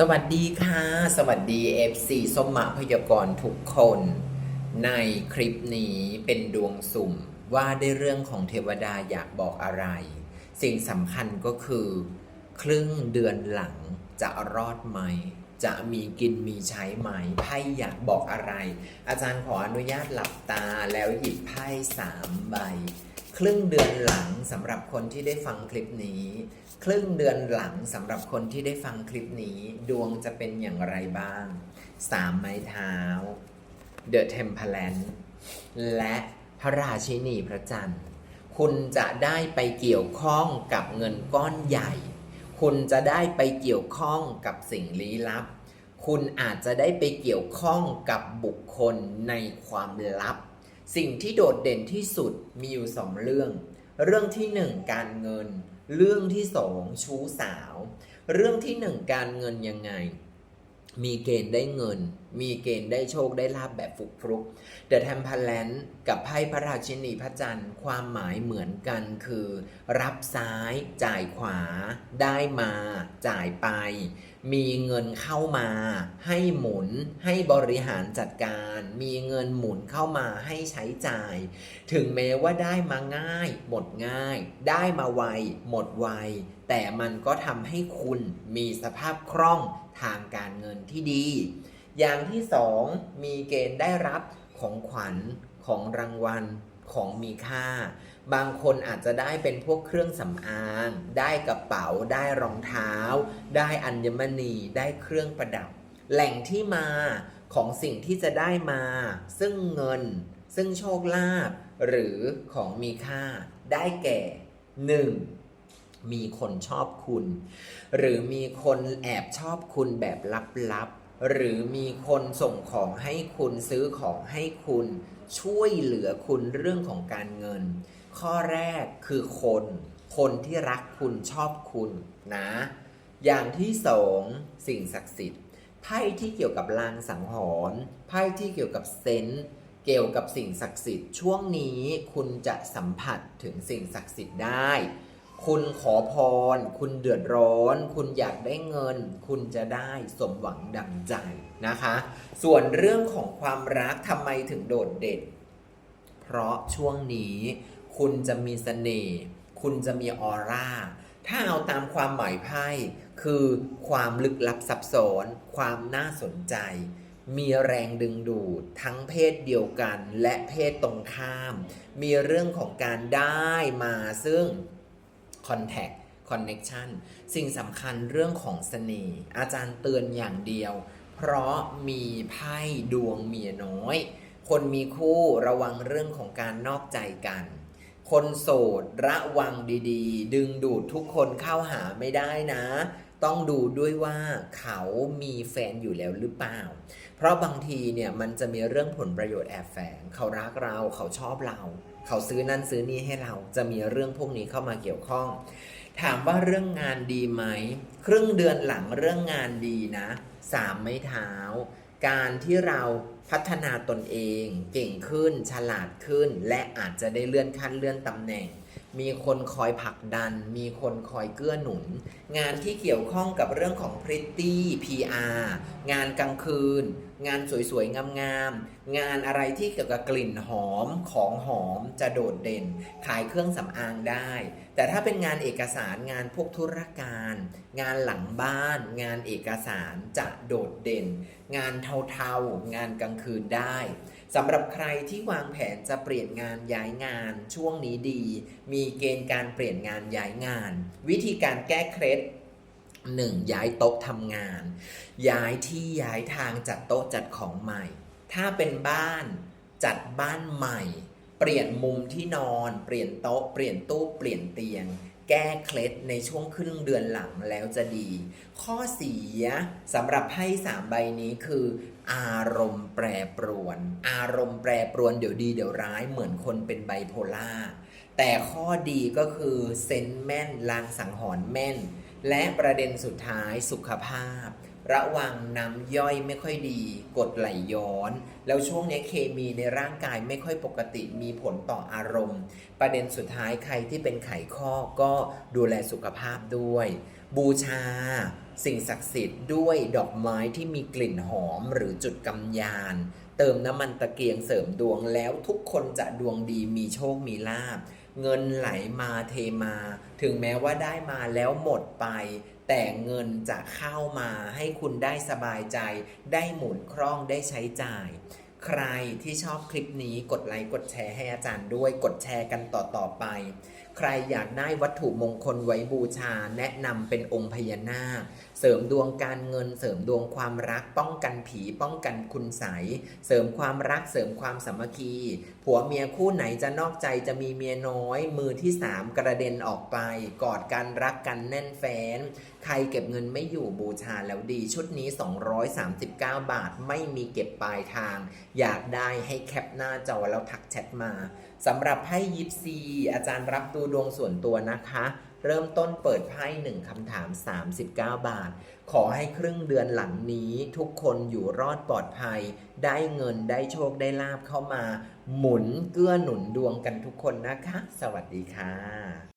สวัสดีค่ะ สวัสดี FC ส้มมาพยากรทุกคน ในคลิปนี้เป็นดวงสุ่มว่าได้เรื่องของเทวดาอยากบอกอะไร สิ่งสำคัญก็คือ ครึ่งเดือนหลังจะรอดไหม จะมีกินมีใช้ไหมไพ่อยากบอกอะไร อาจารย์ขออนุญาตหลับตาแล้วหยิบไพ่สามใบ ครึ่งเดือนหลังสำหรับคนที่ได้ฟังคลิปนี้ ครึ่งเดือนหลังสำหรับคนที่ได้ฟังคลิปนี้ ดวงจะเป็นอย่างไรบ้างสามไม้เท้า The Temperance และพระราชินีพระจันทร์ คุณจะได้ไปเกี่ยวข้องกับเงินก้อนใหญ่ คุณจะได้ไปเกี่ยวข้องกับสิ่งลี้ลับ คุณอาจจะได้ไปเกี่ยวข้องกับบุคคลในความลับ สิ่งที่โดดเด่นที่สุดมีอยู่สองเรื่อง เรื่องที่หนึ่งการเงิน เรื่องที่สองชู้สาว เรื่องที่หนึ่งการเงินยังไง มีเกณฑ์ได้เงิน มีเกณฑ์ได้โชคได้ลาบแบบฟุกฟลุก The Temperance กับไพ่พระราชินีพระจันทร์ความหมายเหมือนกันคือ รับซ้ายจ่ายขวา ได้มาจ่ายไป มีเงินเข้ามา ให้หมุน ให้บริหารจัดการ มีเงินหมุนเข้ามาให้ใช้จ่าย ถึงแม้ว่าได้มาง่าย หมดง่าย ได้มาไวหมดไวแต่มันก็ทำให้คุณมีสภาพคล่อง ทางการเงินที่ดี อย่างที่สองมีเกณฑ์ได้รับของขวัญของรางวัลของมีค่า บางคนอาจจะได้เป็นพวกเครื่องสำอาง ได้กระเป๋า ได้รองเท้า ได้อัญมณี ได้เครื่องประดับ แหล่งที่มาของสิ่งที่จะได้มา ซึ่งเงิน ซึ่งโชคลาภ หรือของมีค่า ได้แก่ 1. มีคนชอบคุณ หรือมีคนแอบชอบคุณแบบลับๆ หรือมีคนส่งของให้คุณซื้อของให้คุณ ช่วยเหลือคุณเรื่องของการเงิน ข้อแรกคือคน คนที่รักคุณชอบคุณนะ อย่างที่สองสิ่งศักดิ์สิทธิ์ไพ่ที่เกี่ยวกับลางสังหรณ์ไพ่ที่เกี่ยวกับเซนส์เกี่ยวกับสิ่งศักดิ์สิทธิ์ช่วงนี้คุณจะสัมผัสถึงสิ่งศักดิ์สิทธิ์ได้ คุณขอพร คุณเดือดร้อน คุณอยากได้เงิน คุณจะได้สมหวังดังใจนะคะ ส่วนเรื่องของความรักทำไมถึงโดดเด่น เพราะช่วงนี้คุณจะมีเสน่ห์ คุณจะมีออร่า ถ้าเอาตามความหมายไพ่ คือความลึกลับซับซ้อน ความน่าสนใจ มีแรงดึงดูด ทั้งเพศเดียวกันและเพศตรงข้าม มีเรื่องของการได้มาซึ่ง Contact Connection สิ่งสำคัญเรื่องของเสน่ห์อาจารย์เตือนอย่างเดียว เพราะมีไพ่ดวงเมียน้อย คนมีคู่ระวังเรื่องของการนอกใจกัน คนโสดระวังดีๆ ดึงดูดทุกคนเข้าหาไม่ได้นะ ต้องดูด้วยว่าเขามีแฟนอยู่แล้วหรือเปล่า เพราะบางทีเนี่ยมันจะมีเรื่องผลประโยชน์แอบแฝง เขารักเราเขาชอบเรา เขาซื้อนั่นซื้อนี่ให้เรา จะมีเรื่องพวกนี้เข้ามาเกี่ยวข้อง ถามว่าเรื่องงานดีไหม ครึ่งเดือนหลังเรื่องงานดีนะสามไม้เท้า การที่เราพัฒนาตนเอง เก่งขึ้น ฉลาดขึ้น และอาจจะได้เลื่อนขั้นเลื่อนตำแหน่ง มีคนคอยผลักดัน มีคนคอยเกื้อหนุน งานที่เกี่ยวข้องกับเรื่องของพริตตี้ PR งานกลางคืนงานสวยๆ งามๆ งานอะไรที่เกี่ยวกับกลิ่นหอมของหอมจะโดดเด่น ขายเครื่องสำอางได้ แต่ถ้าเป็นงานเอกสารงานพวกธุรการ งานหลังบ้าน งานเอกสารจะโดดเด่น งานเทาๆ งานกลางคืนได้สำหรับใครที่วางแผนจะเปลี่ยนงานย้ายงานช่วงนี้ดี มีเกณฑ์การเปลี่ยนงานย้ายงาน วิธีการแก้เคล็ด หนึ่งย้ายโต๊ะทำงาน ย้ายที่ย้ายทางจัดโต๊ะจัดของใหม่ ถ้าเป็นบ้านจัดบ้านใหม่ เปลี่ยนมุมที่นอน เปลี่ยนโต๊ะ เปลี่ยนตู้เปลี่ยนเตียง แก้เคล็ดในช่วงครึ่งเดือนหลังแล้วจะดี ข้อเสียสำหรับไพ่สามใบนี้คือ อารมณ์แปรปรวน อารมณ์แปรปรวนเดี๋ยวดีเดี๋ยวร้ายเหมือนคนเป็นไบโพล่าแต่ข้อดีก็คือเซนส์แม่นลางสังหรณ์แม่น และประเด็นสุดท้ายสุขภาพ ระวังน้ำย่อยไม่ค่อยดี กดไหลย้อน แล้วช่วงนี้เคมีในร่างกายไม่ค่อยปกติมีผลต่ออารมณ์ ประเด็นสุดท้ายใครที่เป็นไขข้อก็ดูแลสุขภาพด้วย บูชา สิ่งศักดิ์สิทธิ์ด้วยดอกไม้ที่มีกลิ่นหอมหรือจุดกำยานเติมน้ำมันตะเกียงเสริมดวงแล้วทุกคนจะดวงดีมีโชคมีลาบ เงินไหลมาเทมา ถึงแม้ว่าได้มาแล้วหมดไป แต่เงินจะเข้ามาให้คุณได้สบายใจ ได้หมุนคล่องได้ใช้จ่าย ใครที่ชอบคลิปนี้กดไลค์กดแชร์ให้อาจารย์ด้วยกดแชร์กันต่อๆไป ใครอยากได้วัตถุมงคลไว้บูชา แนะนำเป็นองค์พญานาค เสริมดวงการเงิน เสริมดวงความรัก ป้องกันผี ป้องกันคุณใสเสริมความรัก เสริมความสามัคคี ผัวเมียคู่ไหนจะนอกใจจะมีเมียน้อย มือที่สามกระเด็นออกไป กอดกันรักกันแน่นแฟน ใครเก็บเงินไม่อยู่บูชาแล้วดี ชุดนี้ 239 บาท ไม่มีเก็บปลายทาง อยากได้ให้แคปหน้าจอแล้วทักแชทมาสำหรับไพ่ยิปซี อาจารย์รับดูดวงส่วนตัวนะคะ เริ่มต้นเปิดไพ่หนึ่งคำถาม 39 บาท ขอให้ครึ่งเดือนหลังนี้ ทุกคนอยู่รอดปลอดภัย ได้เงินได้โชคได้ลาบเข้ามา หมุนเกื้อหนุนดวงกันทุกคนนะคะ สวัสดีค่ะ